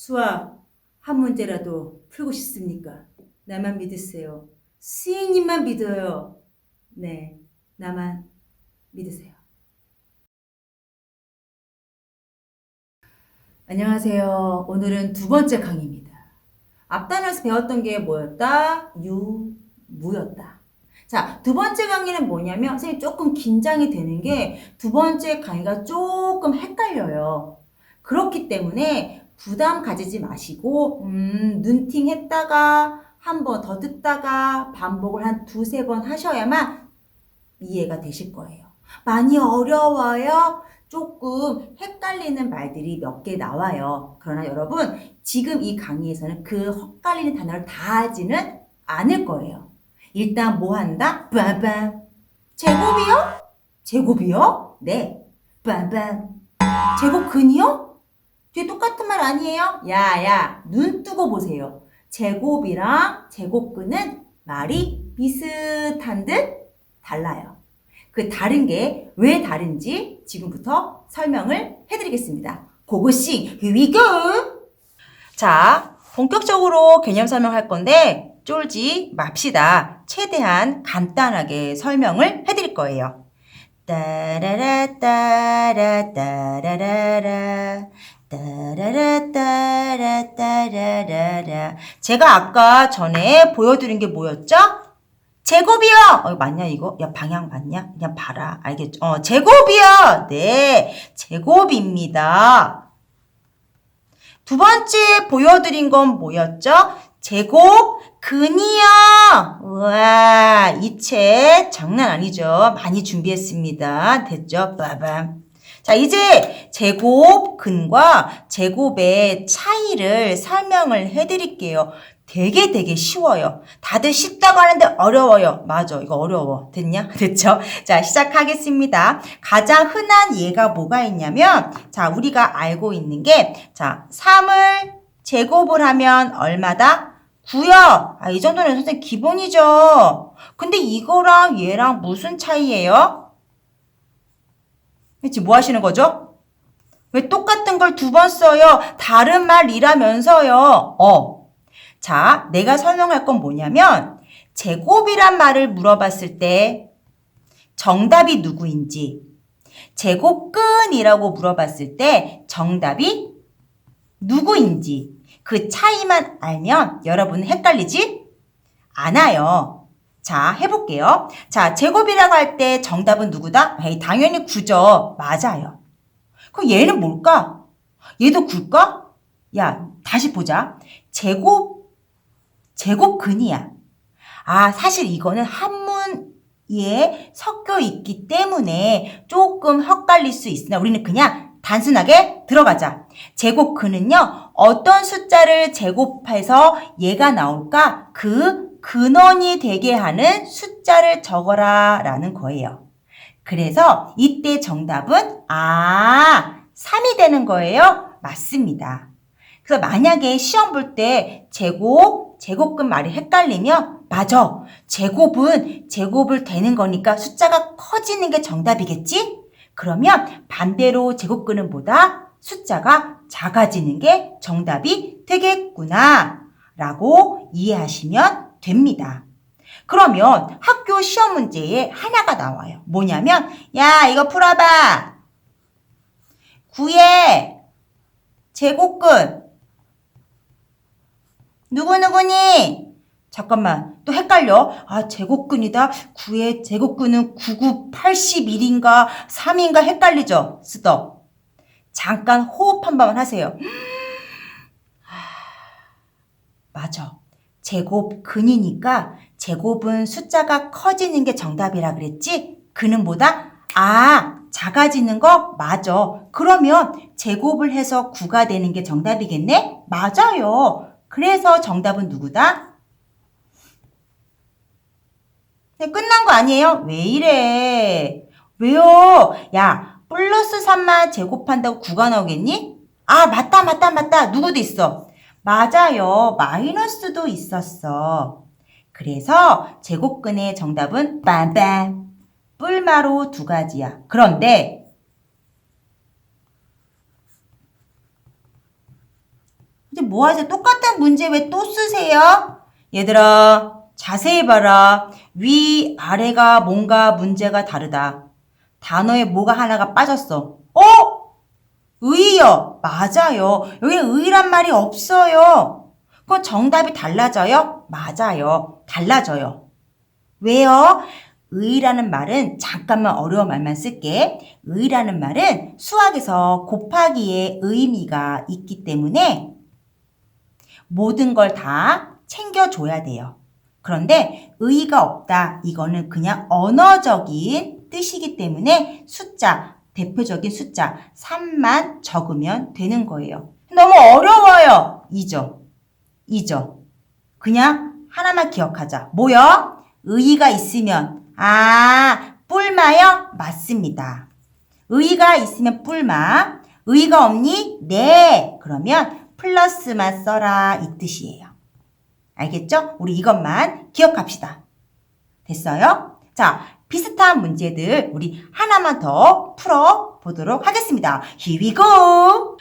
수학 한 문제라도 풀고 싶습니까? 나만 믿으세요. 스님만 믿어요. 네, 나만 믿으세요. 안녕하세요. 오늘은 두 번째 강의입니다. 앞단에서 배웠던 게 뭐였다? 유, 무였다. 자, 두 번째 강의는 뭐냐면, 선생님 조금 긴장이 되는 게 두 번째 강의가 조금 헷갈려요. 그렇기 때문에 부담 가지지 마시고, 음, 눈팅 했다가, 한 번 더 듣다가, 반복을 한 두세 번 하셔야만 이해가 되실 거예요. 많이 어려워요? 조금 헷갈리는 말들이 몇 개 나와요. 그러나 여러분, 지금 이 강의에서는 그 헛갈리는 단어를 다 하지는 않을 거예요. 일단 뭐 한다? 빠밤. 제곱이요? 제곱이요? 네. 빠밤. 제곱근이요? 뒤에 똑같은 말 아니에요? 야, 야, 눈 뜨고 보세요. 제곱이랑 제곱근은 말이 비슷한 듯 달라요. 그 다른 게 왜 다른지 지금부터 설명을 해드리겠습니다. 고고싱, here! 자, 본격적으로 개념 설명할 건데 쫄지 맙시다. 최대한 간단하게 설명을 해드릴 거예요. 따라라 따라 따라라라 따라라 따라 따라라라 제가 아까 전에 보여드린 게 뭐였죠? 제곱이요. 어, 맞냐 이거? 야 방향 맞냐? 그냥 봐라. 알겠죠? 어, 제곱이요. 네, 제곱입니다. 두 번째 보여드린 건 뭐였죠? 제곱 근이요. 우와, 이 책 장난 아니죠? 많이 준비했습니다. 됐죠? 빠밤. 자, 이제 제곱 근과 제곱의 차이를 설명을 해드릴게요. 되게 되게 쉬워요. 다들 쉽다고 하는데 어려워요. 맞아. 이거 어려워. 됐냐? 됐죠? 자, 시작하겠습니다. 가장 흔한 예가 뭐가 있냐면, 자, 우리가 알고 있는 게, 자, 3을 제곱을 하면 얼마다? 9요. 아, 이 정도는 선생님 기본이죠. 근데 이거랑 얘랑 무슨 차이예요? 지금 뭐 하시는 거죠? 왜 똑같은 걸 두 번 써요? 다른 말이라면서요. 어. 자, 내가 설명할 건 뭐냐면, 제곱이란 말을 물어봤을 때 정답이 누구인지, 제곱근이라고 물어봤을 때 정답이 누구인지, 그 차이만 알면 여러분은 헷갈리지 않아요. 자, 해볼게요. 자, 제곱이라고 할 때 정답은 누구다? 에이, 당연히 9죠. 맞아요. 그럼 얘는 뭘까? 얘도 9일까? 야, 다시 보자. 제곱 제곱근이야. 아, 사실 이거는 한문에 섞여 있기 때문에 조금 헷갈릴 수 있으나 우리는 그냥 단순하게 들어가자. 제곱근은요, 어떤 숫자를 제곱해서 얘가 나올까? 그 근원이 되게 하는 숫자를 적어라 라는 거예요. 그래서 이때 정답은, 아, 3이 되는 거예요? 맞습니다. 그래서 만약에 시험 볼 때 제곱, 제곱근 말이 헷갈리면 맞아. 제곱은 제곱을 되는 거니까 숫자가 커지는 게 정답이겠지? 그러면 반대로 제곱근은 보다 숫자가 작아지는 게 정답이 되겠구나. 라고 이해하시면 됩니다. 그러면 학교 시험 문제에 하나가 나와요. 뭐냐면, 야, 이거 풀어봐. 9의 제곱근. 누구누구니? 잠깐만, 또 헷갈려. 아, 제곱근이다. 9의 제곱근은 99, 81인가, 3인가 헷갈리죠? 쓰덕. 잠깐 호흡 한 번만 하세요. 맞아. 제곱 근이니까 제곱은 숫자가 커지는 게 정답이라 그랬지? 근은 뭐다? 아, 작아지는 거? 맞아. 그러면 제곱을 해서 9가 되는 게 정답이겠네? 맞아요. 그래서 정답은 누구다? 네, 끝난 거 아니에요? 왜 이래? 왜요? 야, 플러스 3만 제곱한다고 9가 나오겠니? 아, 맞다, 맞다, 맞다. 누구도 있어. 맞아요. 마이너스도 있었어. 그래서 제곱근의 정답은 빰빰. 뿔마로 두 가지야. 그런데 이제 뭐 하세요? 똑같은 문제 왜 또 쓰세요? 얘들아, 자세히 봐라. 위, 아래가 뭔가 문제가 다르다. 단어에 뭐가 하나가 빠졌어. 어? 의요. 맞아요. 여기 의란 말이 없어요. 그럼 정답이 달라져요? 맞아요. 달라져요. 왜요? 의라는 말은 잠깐만 어려운 말만 쓸게. 의라는 말은 수학에서 곱하기의 의미가 있기 때문에 모든 걸 다 챙겨줘야 돼요. 그런데 의의가 없다. 이거는 그냥 언어적인 뜻이기 때문에 숫자, 대표적인 숫자 3만 적으면 되는 거예요. 너무 어려워요. 이죠. 이죠. 그냥 하나만 기억하자. 뭐요? 의의가 있으면 아 뿔마요? 맞습니다. 의의가 있으면 뿔마. 의의가 없니? 네. 그러면 플러스만 써라 이 뜻이에요. 알겠죠? 우리 이것만 기억합시다. 됐어요? 자, 비슷한 문제들 우리 하나만 더 풀어 보도록 하겠습니다. Here we go!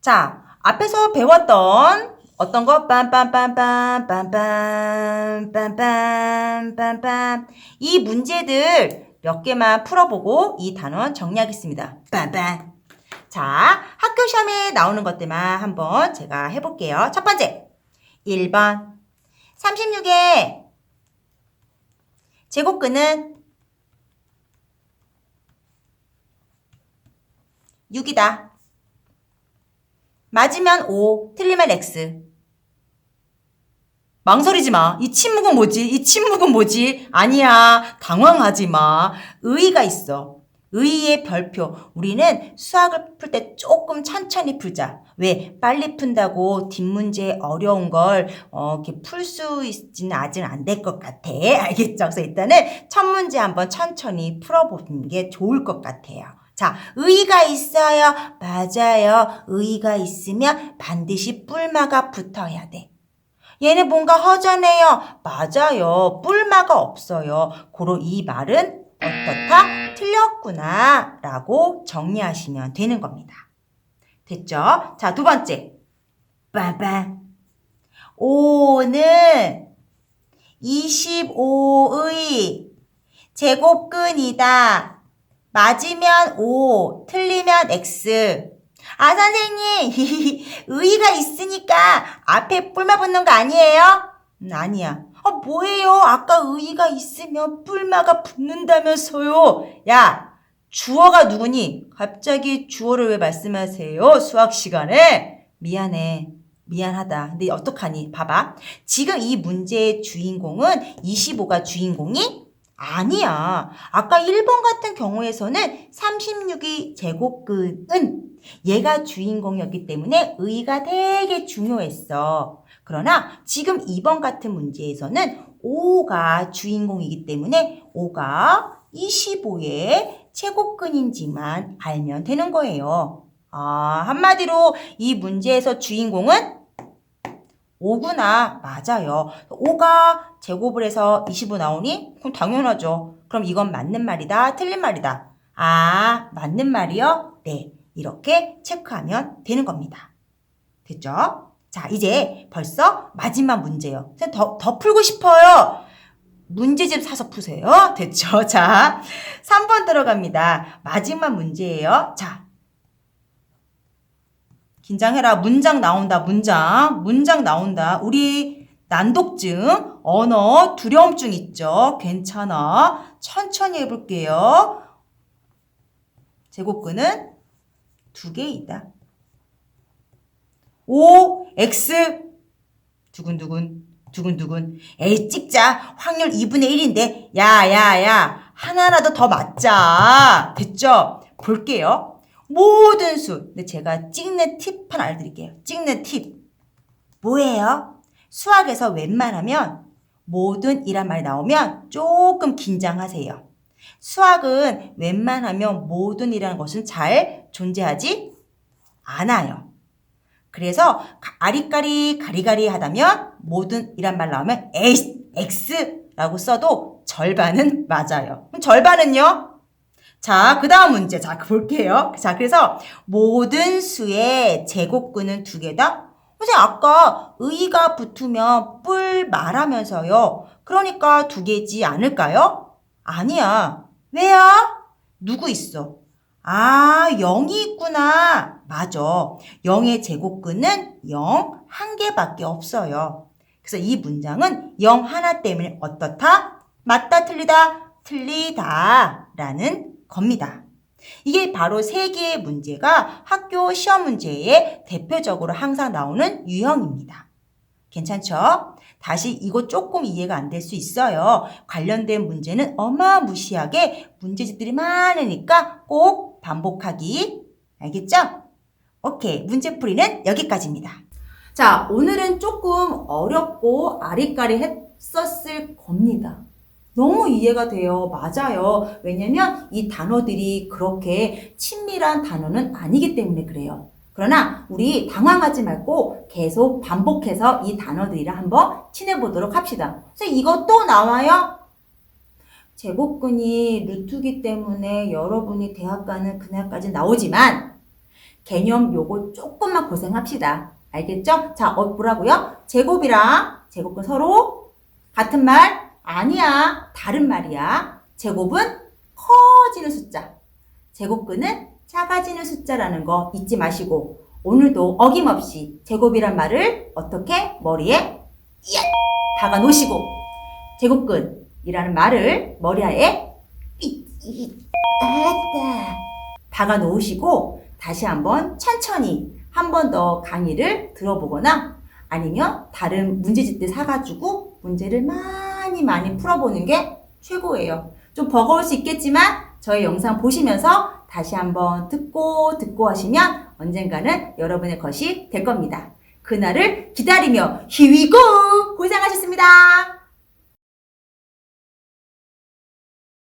자, 앞에서 배웠던 어떤 거? 빰빰빰빰, 빰빰, 빰빰, 빰빰. 이 문제들 몇 개만 풀어보고 이 단원 정리하겠습니다. 빰빰. 자, 학교 시험에 나오는 것들만 한번 제가 해볼게요. 첫 번째, 1번. 36의 제곱근은 6이다. 맞으면 O, 틀리면 X. 망설이지 마. 이 침묵은 뭐지? 이 침묵은 뭐지? 아니야. 당황하지 마. 의의가 있어. 의의의 별표. 우리는 수학을 풀 때 조금 천천히 풀자. 왜? 빨리 푼다고 뒷문제 어려운 걸, 어, 이렇게 풀 수 있지는 아직 안 될 것 같아. 알겠죠? 그래서 일단은 첫 문제 한번 천천히 풀어보는 게 좋을 것 같아요. 자, 의의가 있어요. 맞아요. 의의가 있으면 반드시 뿔마가 붙어야 돼. 얘네 뭔가 허전해요. 맞아요. 뿔마가 없어요. 고로 이 말은 어떻다? 틀렸구나. 라고 정리하시면 되는 겁니다. 됐죠? 자, 두 번째. 빠밤. 5는 25의 제곱근이다. 맞으면 O, 틀리면 X. 아, 선생님, 의의가 있으니까 앞에 뿔마 붙는 거 아니에요? 음, 아니야. 아, 뭐예요? 아까 의의가 있으면 뿔마가 붙는다면서요. 야, 주어가 누구니? 갑자기 주어를 왜 말씀하세요? 수학 시간에? 미안해. 미안하다. 근데 어떡하니? 봐봐. 지금 이 문제의 주인공은 25가 주인공이 아니야. 아까 1번 같은 경우에서는 36이 제곱근은 얘가 주인공이었기 때문에 의의가 되게 중요했어. 그러나 지금 2번 같은 문제에서는 5가 주인공이기 때문에 5가 25의 제곱근인지만 알면 되는 거예요. 아, 한마디로 이 문제에서 주인공은 5구나. 맞아요. 5가 제곱을 해서 25 나오니? 그럼 당연하죠. 그럼 이건 맞는 말이다. 틀린 말이다. 아, 맞는 말이요? 네. 이렇게 체크하면 되는 겁니다. 됐죠? 자, 이제 벌써 마지막 문제요. 더, 더 풀고 싶어요. 문제집 사서 푸세요. 됐죠? 자, 3번 들어갑니다. 마지막 문제예요. 자, 긴장해라. 문장 나온다. 문장. 문장 나온다. 우리 난독증, 언어, 두려움증 있죠? 괜찮아. 천천히 해볼게요. 제곱근은 두 개이다. O, X, 두근두근, 두근두근. 에이, 찍자. 확률 2분의 1인데. 야, 야, 야. 하나라도 더 맞자. 됐죠? 볼게요. 모든 수. 근데 제가 찍는 팁 하나 알려드릴게요. 찍는 팁. 뭐예요? 수학에서 웬만하면 모든 이란 말이 나오면 조금 긴장하세요. 수학은 웬만하면 모든이라는 것은 잘 존재하지 않아요. 그래서 아리까리 가리가리 하다면 모든이란 말 나오면 X라고 써도 절반은 맞아요. 그럼 절반은요? 자, 그 다음 문제. 자, 볼게요. 자, 그래서 모든 수의 제곱근은 두 개다? 선생님, 아까 의가 붙으면 뿔 말하면서요. 그러니까 두 개지 않을까요? 아니야. 왜야? 누구 있어? 아, 0이 있구나. 맞아. 0의 제곱근은 0 한 개밖에 없어요. 그래서 이 문장은 0 하나 때문에 어떻다? 맞다, 틀리다, 틀리다. 라는 겁니다. 이게 바로 세 개의 문제가 학교 시험 문제에 대표적으로 항상 나오는 유형입니다. 괜찮죠? 다시 이거 조금 이해가 안 될 수 있어요. 관련된 문제는 어마무시하게 문제집들이 많으니까 꼭 반복하기. 알겠죠? 오케이. 문제풀이는 여기까지입니다. 자, 오늘은 조금 어렵고 아리까리 했었을 겁니다. 너무 이해가 돼요. 맞아요. 왜냐면 이 단어들이 그렇게 친밀한 단어는 아니기 때문에 그래요. 그러나 우리 당황하지 말고 계속 반복해서 이 단어들이랑 한번 친해 보도록 합시다. 선생님, 이거 또 나와요? 제곱근이 루트기 때문에 여러분이 대학 가는 그날까지 나오지만 개념 요거 조금만 고생합시다. 알겠죠? 자, 어, 뭐라고요? 제곱이랑 제곱근 서로 같은 말? 아니야. 다른 말이야. 제곱은 커지는 숫자. 제곱근은 작아지는 숫자라는 거 잊지 마시고 오늘도 어김없이 제곱이란 말을 어떻게 머리에 예! 박아 놓으시고 제곱근이라는 말을 머리에 삐, 이, 아따 박아 놓으시고 다시 한번 천천히 한 번 더 강의를 들어보거나 아니면 다른 문제집들 사가지고 문제를 많이 많이 풀어보는 게 최고예요. 좀 버거울 수 있겠지만 저희 영상 보시면서 다시 한번 듣고 듣고 하시면 언젠가는 여러분의 것이 될 겁니다. 그날을 기다리며 히위고 고생하셨습니다.